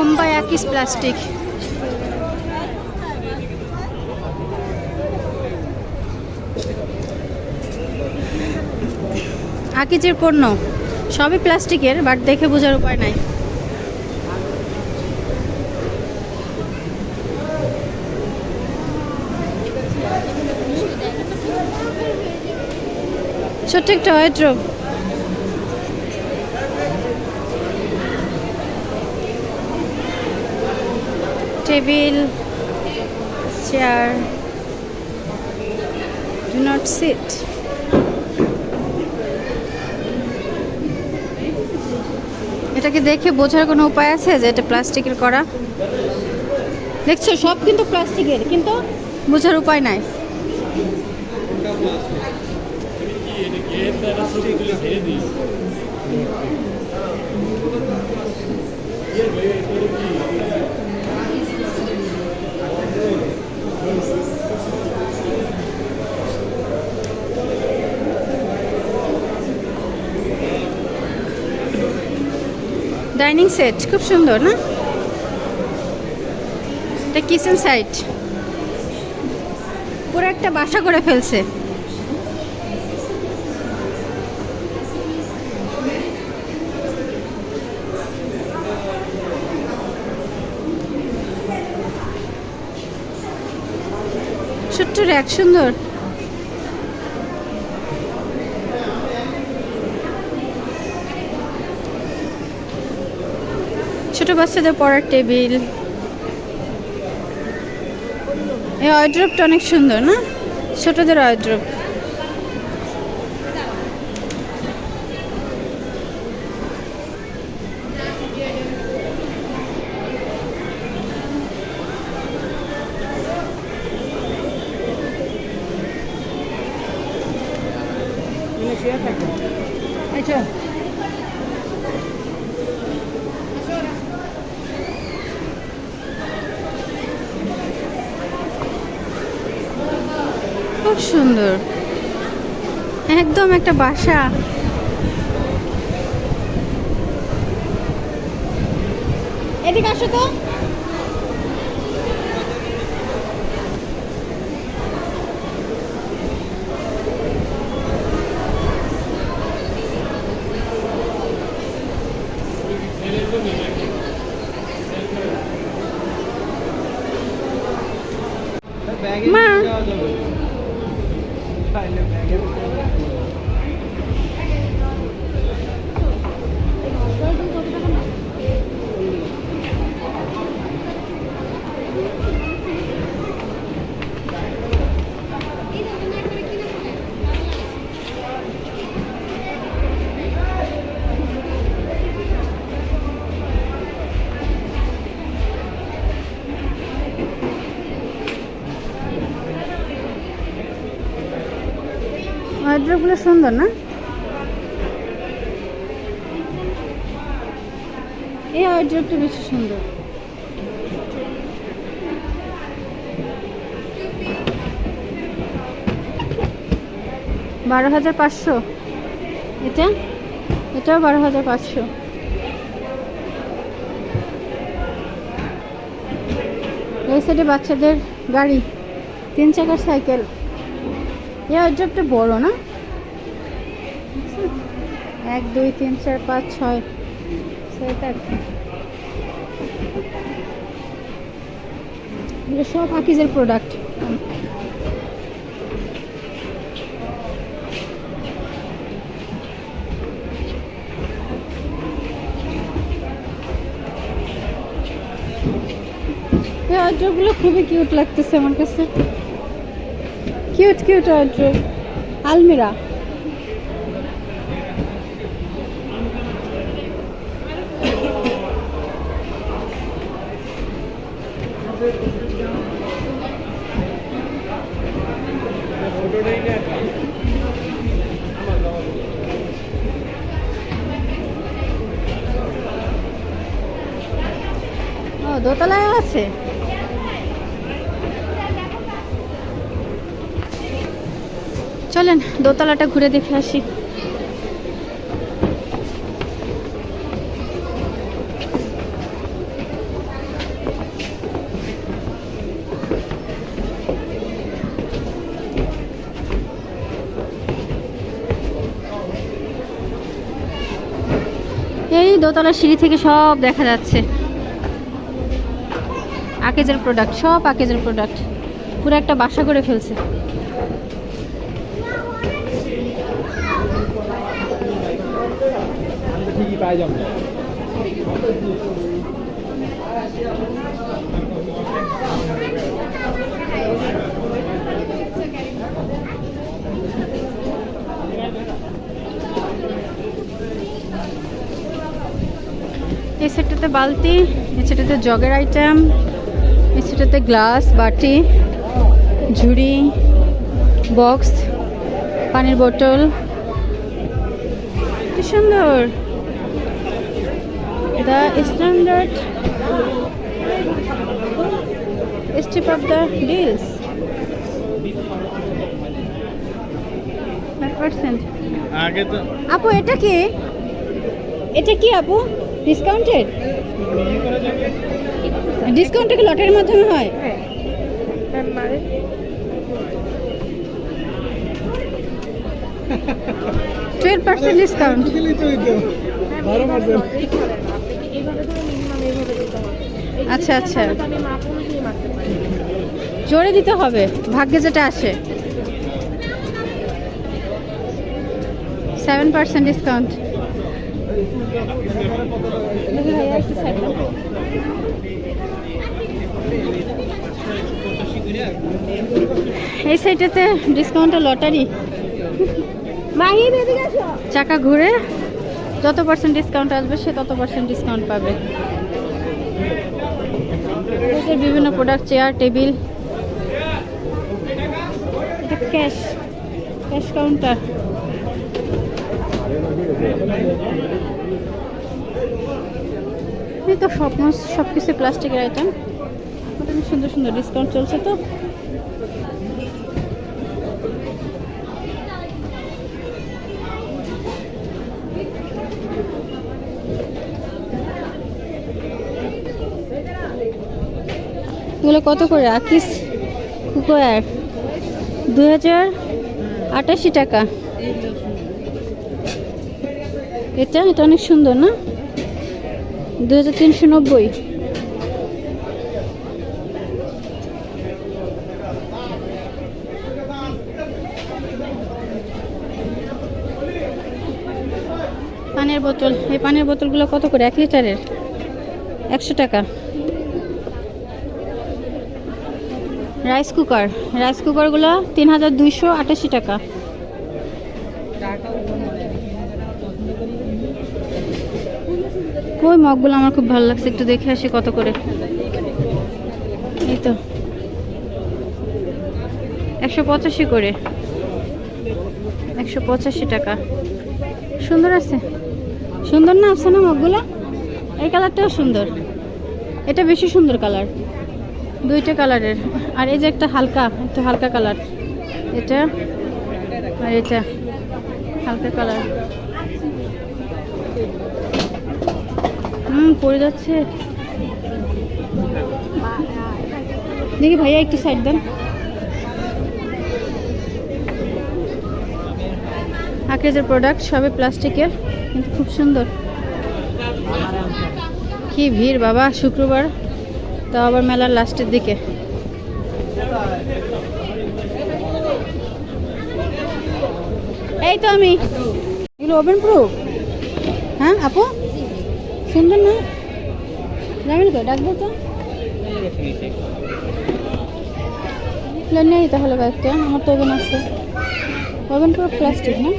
মুম্বাই আকিস প্লাস্টিক। আকিজের পণ্য। সবই প্লাস্টিকের, বাট দেখে বোঝার উপায় নাই। ছোট্ট একটা wardrobe table, chair do not sit এটাকে দেখে বোঝার কোনো উপায় আছে যে এটা প্লাস্টিকের করা? দেখছ, সব কিন্তু প্লাস্টিকের, কিন্তু বোঝার উপায় নাই। ডাইনিং সেট খুব সুন্দর না? এটা কিচেন সাইট পুরো একটা বাসা করে ফেলছে ছোট্ট র্যাক সুন্দর ছোট বাচ্চাদের পড়ার টেবিল। এই অয়ড্রপটা অনেক সুন্দর না? ছোটদের অয়ড্রপ আচ্ছা খুব সুন্দর। একদম একটা বাসা। এদিকে আসো তো। অয়ড্রপগুলো সুন্দর না? এই অয়ড্রপটা বেশি সুন্দর। বারো হাজার পাঁচশো। এটা? এটাও বারো হাজার পাঁচশো। এই সাইডে বাচ্চাদের গাড়ি, তিন চাকার সাইকেল। এই অর্ডারটা বড় না? এক, দুই, তিন, চার, পাঁচ, ছয় এগুলো সব আকিজের প্রোডাক্ট অর্ডারগুলো খুবই কিউট লাগতেছে আমার কাছে। কিউট কিউট অর্ডার আলমিরা। দোতলায় আছে? চলেন দোতলাটা ঘুরে দেখে আসি। এই দোতলা সিঁড়ি থেকে সব দেখা যাচ্ছে। আকেজের প্রোডাক্ট সব আকেজের প্রোডাক্ট পুরো একটা বাসা করে ফেলছে। এই সেটটাতে বালতি এই সেটাতে জগের আইটেম সেটাতে গ্লাস বাটি ঝুড়ি বক্স পানির বোতল। কি সুন্দর। The standard step of the deals আপু এটা কি? এটা কি আপু? ডিসকাউন্টেড ডিসকাউন্টটা কি লটারির মাধ্যমে হয়? টুয়েলভ পার্সেন্ট ডিসকাউন্ট আচ্ছা আচ্ছা। জোরে দিতে হবে ভাগ্যে যেটা আসে। সেভেন পার্সেন্ট ডিসকাউন্ট এই সাইডেতে ডিসকাউন্টটা লটারি। চাকা ঘুরে যত পার্সেন্ট ডিসকাউন্ট আসবে সে তত পার্সেন্ট ডিসকাউন্ট পাবে। বিভিন্ন প্রোডাক্ট চেয়ার টেবিল এটা ক্যাশ ক্যাশ কাউন্টার এই তো সব সব কিছু প্লাস্টিকের আইটেম সুন্দর সুন্দর ডিসকাউন্ট চলছে তো। এগুলো কত করে, আকিস? কুকোয়ার। দু হাজার আটাশি টাকা। এটা এটা অনেক সুন্দর না? দু হাজার তিনশো নব্বই। পানির বোতল, এই পানির বোতলগুলো কত করে? এক লিটারের? একশো টাকা। রাইস কুকার রাইস কুকারগুলো তিন হাজার দুইশো আটাশি টাকা। ওই মগগুলো আমার খুব ভালো লাগছে, একটু দেখে আসি কত করে। এই তো। একশো পঁচাশি করে। একশো পঁচাশি টাকা। সুন্দর আছে? সুন্দর না আছে না মগগুলো? এই কালারটাও সুন্দর। এটা বেশি সুন্দর কালার। দুইটা কালারের। আর এই যে একটা হালকা, একটু হালকা কালার। এটা আর এটা হালকা কালার। হুম, পড়ে যাচ্ছে। দেখি ভাইয়া একটু সাইড দেন। আঁকড়েজের প্রোডাক্ট সবই প্লাস্টিকের কিন্তু খুব সুন্দর। কি ভিড় বাবা, শুক্রবার। তাও আবার মেলার লাস্টের দিকে। এই তো আমি। এগুলো ওভেন প্রুফ হ্যাঁ আপু? সুন্দর না? যাবেন তো ডাকবো তো? নেই, তাহলে ব্যাগটা আমার তো ওভেন আছে। ওভেন প্রুফ প্লাস্টিক না?